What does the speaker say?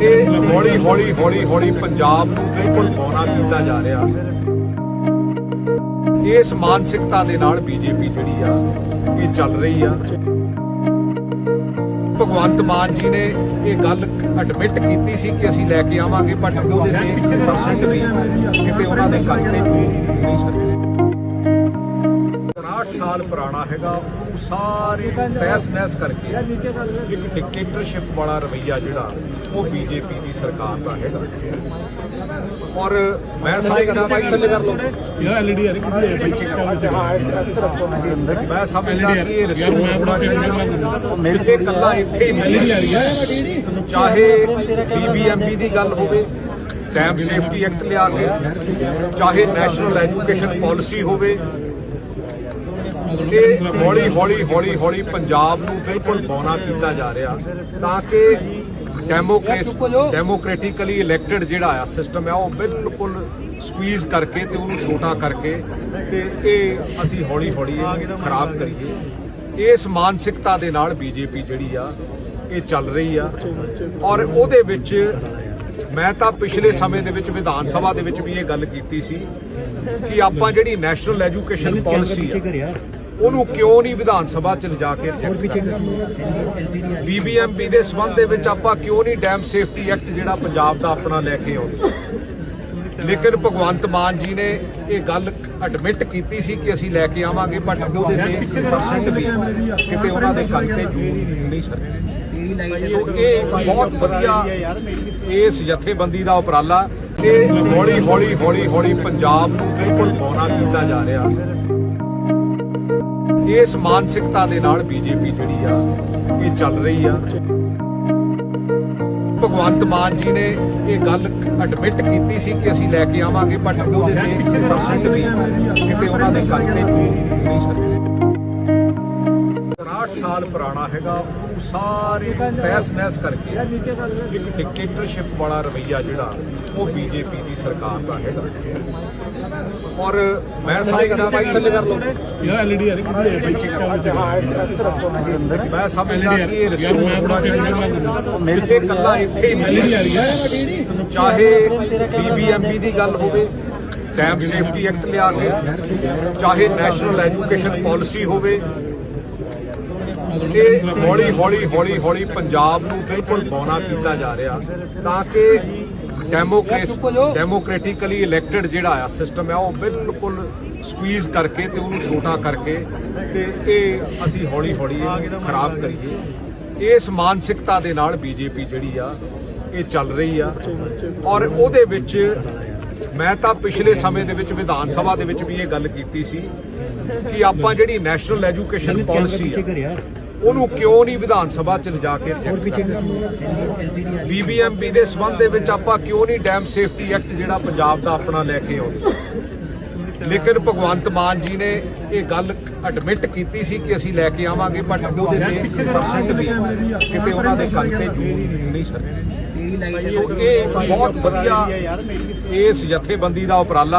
ਇਹ ਹੌਲੀ ਹੌਲੀ ਹੌਲੀ ਹੌਲੀ ਪੰਜਾਬ ਨੂੰ ਬਿਲਕੁਲ ਮੌਨਾ ਕੀਤਾ ਜਾ ਰਿਹਾ। ਇਸ ਮਾਨਸਿਕਤਾ ਦੇ ਨਾਲ ਬੀਜੇਪੀ ਜਿਹੜੀ ਆ ਇਹ ਚੱਲ ਰਹੀ ਆ। ਭਗਵੰਤ ਮਾਨ ਜੀ ਨੇ ਇਹ ਗੱਲ ਐਡਮਿਟ ਕੀਤੀ ਸੀ ਕਿ ਅਸੀਂ ਲੈ ਕੇ ਆਵਾਂਗੇ ਬਟ ਉਹਦੇ ਤੇ 1% ਵੀ ਕਿਤੇ ਉਹਨਾਂ ਦੇ ਤੇ ਨਹੀਂ ਸਕੇ 59 ਸਾਲ ਪੁਰਾਣਾ ਹੈਗਾ ਉਹ ਸਾਰੇ ਤਹਿਸ ਨਹਿਸ ਕਰਕੇ ਇੱਕ ਡਿਕਟੇਟਰਸ਼ਿਪ ਵਾਲਾ ਰਵਈਆ ਜਿਹੜਾ ਉਹ ਬੀਜੇਪੀ ਦੀ ਸਰਕਾਰ ਦਾ ਹੈਗਾ। ਔਰ ਮੈਂ ਸਮਝਦਾ ਭਾਈ ਯਾਰ ਐਲਈਡੀ ਆ ਰਹੀ ਹੈ ਚੈੱਕ ਕਰ ਮੈਂ ਸਮਝਦਾ ਕਿ ਇਹ ਰਿਸੋਰਸ ਮੇਰੇ ਕੱਲਾ ਇੱਥੇ ਹੀ ਐਲਈਡੀ ਆ ਨਹੀਂ ਰਹੀ ਹੈ ਚਾਹੇ ਬੀਬੀਐਮਬੀ ਦੀ ਗੱਲ ਹੋਵੇ ਡੈਮ ਸੇਫਟੀ ਐਕਟ ਲਿਆ ਕੇ ਚਾਹੇ ਨੈਸ਼ਨਲ ਐਜੂਕੇਸ਼ਨ ਪਾਲਿਸੀ ਹੋਵੇ ਇਹ ਹੌਲੀ ਹੌਲੀ ਹੌਲੀ ਹੌਲੀ ਪੰਜਾਬ ਨੂੰ ਬਿਲਕੁਲ ਮੌਨਾ ਕੀਤਾ ਜਾ ਰਿਹਾ ਤਾਂ ਕਿ ਡੈਮੋਕ੍ਰੇਸੀ ਡੈਮੋਕ੍ਰੈਟਿਕਲੀ ਇਲੈਕਟਡ ਜਿਹੜਾ ਆ ਸਿਸਟਮ ਆ ਉਹ ਬਿਲਕੁਲ ਸਕਵੀਜ਼ ਕਰਕੇ ਤੇ ਉਹਨੂੰ ਛੋਟਾ ਕਰਕੇ ਤੇ ਇਹ ਅਸੀਂ ਹੌਲੀ ਹੌਲੀ ਖਰਾਬ ਕਰੀਏ। ਇਸ ਮਾਨਸਿਕਤਾ ਦੇ ਨਾਲ ਬੀਜੇਪੀ ਜਿਹੜੀ ਆ ਇਹ ਚੱਲ ਰਹੀ ਆ। ਔਰ ਉਹਦੇ ਵਿੱਚ ਮੈਂ ਤਾਂ ਪਿਛਲੇ ਸਮੇਂ ਦੇ ਵਿੱਚ ਵਿਧਾਨ ਸਭਾ ਦੇ ਵਿੱਚ ਵੀ ਇਹ ਗੱਲ ਕੀਤੀ ਸੀ ਕਿ ਆਪਾਂ ਜਿਹੜੀ ਨੈਸ਼ਨਲ ਐਜੂਕੇਸ਼ਨ ਪਾਲਿਸੀ ਆ ਉਹਨੂੰ ਕਿਉਂ ਨਹੀਂ ਵਿਧਾਨ ਸਭਾ ਚ ਲਿਜਾ ਕੇ ਬੀਬੀਐਮਬੀ ਦੇ ਸਬੰਧ ਦੇ ਵਿੱਚ ਆਪਾਂ ਕਿਉਂ ਨਹੀਂ ਡੈਮ ਸੇਫਟੀ ਐਕਟ ਜਿਹੜਾ ਪੰਜਾਬ ਦਾ ਆਪਣਾ ਲੈ ਕੇ ਆਉਂਦੇ? ਲੇਕਿਨ ਭਗਵੰਤ ਮਾਨ ਜੀ ਨੇ ਇਹ ਗੱਲ ਐਡਮਿਟ ਕੀਤੀ ਸੀ ਕਿ ਅਸੀਂ ਲੈ ਕੇ ਆਵਾਂਗੇ ਬਟ ਉਹਦੇ ਤੇ 1% ਵੀ ਕਿਤੇ ਉਹਨਾਂ ਦੇ ਕੰਨ ਤੇ ਜੂ ਨਹੀਂ ਸਕੇ ਸੋ ਇਹ ਬਹੁਤ ਵਧੀਆ ਇਸ ਜਥੇਬੰਦੀ ਦਾ ਉਪਰਾਲਾ ਇਹ ਹੌਲੀ ਹੌਲੀ ਹੌਲੀ ਹੌਲੀ ਪੰਜਾਬ ਨੂੰ ਬਿਲਕੁਲ ਮੌਨਾ ਕੀਤਾ ਜਾ ਰਿਹਾ। ਇਸ ਮਾਨਸਿਕਤਾ ਦੇ ਨਾਲ ਬੀਜੇਪੀ ਜਿਹੜੀ ਆ ਇਹ ਚੱਲ ਰਹੀ ਆ। ਭਗਵੰਤ ਮਾਨ ਜੀ ਨੇ ਇਹ ਗੱਲ ਐਡਮਿਟ ਕੀਤੀ ਸੀ ਕਿ ਅਸੀਂ ਲੈ ਕੇ ਆਵਾਂਗੇ ਬਟ ਉਹਦੇ ਤੇ 1% ਵੀ ਕਿਤੇ ਉਹਨਾਂ ਦੇ 59 ਸਾਲ ਪੁਰਾਣਾ ਹੈਗਾ ਉਹ ਸਾਰੇ ਤਹਿਸ ਨਹਿਸ ਕਰਕੇ ਇੱਕ ਡਿਕਟੇਟਰਸ਼ਿਪ ਵਾਲਾ ਰਵਈਆ ਜਿਹੜਾ ਉਹ ਬੀਜੇਪੀ ਦੀ ਸਰਕਾਰ ਦਾ ਹੈਗਾ। ਔਰ ਮੈਂ ਸਮਝਦਾ ਭਾਈ ਯਾਰ ਐਲਈਡੀ ਆ ਰਹੀ ਕਿਹਦੀ ਹੈ ਕਰ ਮੈਂ ਸਮਝਦਾ ਕਿ ਇਹ ਰਿਸੋਰਸ ਹੋਣਾ ਚਾਹੀਦਾ ਮੇਰੇ ਇਹ ਕੱਲਾ ਇੱਥੇ ਹੀ ਐਲਈਡੀ ਆ ਨਹੀਂ ਰਹੀ ਹੈ ਚਾਹੇ ਬੀਬੀਐਮਬੀ ਦੀ ਗੱਲ ਹੋਵੇ ਡੈਮ ਸੇਫਟੀ ਐਕਟ ਲਿਆ ਕੇ ਚਾਹੇ ਨੈਸ਼ਨਲ ਐਜੂਕੇਸ਼ਨ ਪਾਲਿਸੀ ਹੋਵੇ ਇਹ ਹੌਲੀ ਹੌਲੀ ਹੌਲੀ ਹੌਲੀ ਪੰਜਾਬ ਨੂੰ ਬਿਲਕੁਲ ਮੌਨਾ ਕੀਤਾ ਜਾ ਰਿਹਾ ਤਾਂ ਕਿ ਡੈਮੋਕ੍ਰੇਸੀ ਡੈਮੋਕ੍ਰੈਟਿਕਲੀ ਇਲੈਕਟਡ ਜਿਹੜਾ ਆ ਸਿਸਟਮ ਆ ਉਹ ਬਿਲਕੁਲ ਸਕਵੀਜ਼ ਕਰਕੇ ਤੇ ਉਹਨੂੰ ਛੋਟਾ ਕਰਕੇ ਤੇ ਇਹ ਅਸੀਂ ਹੌਲੀ ਹੌਲੀ ਖਰਾਬ ਕਰੀਏ। ਇਸ ਮਾਨਸਿਕਤਾ ਦੇ ਨਾਲ ਬੀਜੇਪੀ ਜਿਹੜੀ ਆ ਇਹ ਚੱਲ ਰਹੀ ਆ। ਔਰ ਉਹਦੇ ਵਿੱਚ ਮੈਂ ਤਾਂ ਪਿਛਲੇ ਸਮੇਂ ਦੇ ਵਿੱਚ ਵਿਧਾਨ ਸਭਾ ਦੇ ਵਿੱਚ ਵੀ ਇਹ ਗੱਲ ਕੀਤੀ ਸੀ ਕਿ ਆਪਾਂ ਜਿਹੜੀ ਨੈਸ਼ਨਲ ਐਜੂਕੇਸ਼ਨ ਪਾਲਿਸੀ ਉਹਨੂੰ ਕਿਉਂ ਨਹੀਂ ਵਿਧਾਨ ਸਭਾ ਚ ਲਿਜਾ ਕੇ ਬੀਬੀਐਮਬੀ ਦੇ ਸਬੰਧ ਦੇ ਵਿੱਚ ਆਪਾਂ ਕਿਉਂ ਨਹੀਂ ਡੈਮ ਸੇਫਟੀ ਐਕਟ ਜਿਹੜਾ ਪੰਜਾਬ ਦਾ ਆਪਣਾ ਲੈ ਕੇ ਆਉਂਦੇ? ਲੇਕਿਨ ਭਗਵੰਤ ਮਾਨ ਜੀ ਨੇ ਇਹ ਗੱਲ ਐਡਮਿਟ ਕੀਤੀ ਸੀ ਕਿ ਅਸੀਂ ਲੈ ਕੇ ਆਵਾਂਗੇ ਬਟ ਉਹਦੇ ਤੇ 1% ਵੀ ਕਿਤੇ ਉਹਨਾਂ ਦੇ ਕੰਨ ਤੇ ਜੂ ਨਹੀਂ ਸਕੇ ਸੋ ਇਹ ਬਹੁਤ ਵਧੀਆ ਇਸ ਜਥੇਬੰਦੀ ਦਾ ਉਪਰਾਲਾ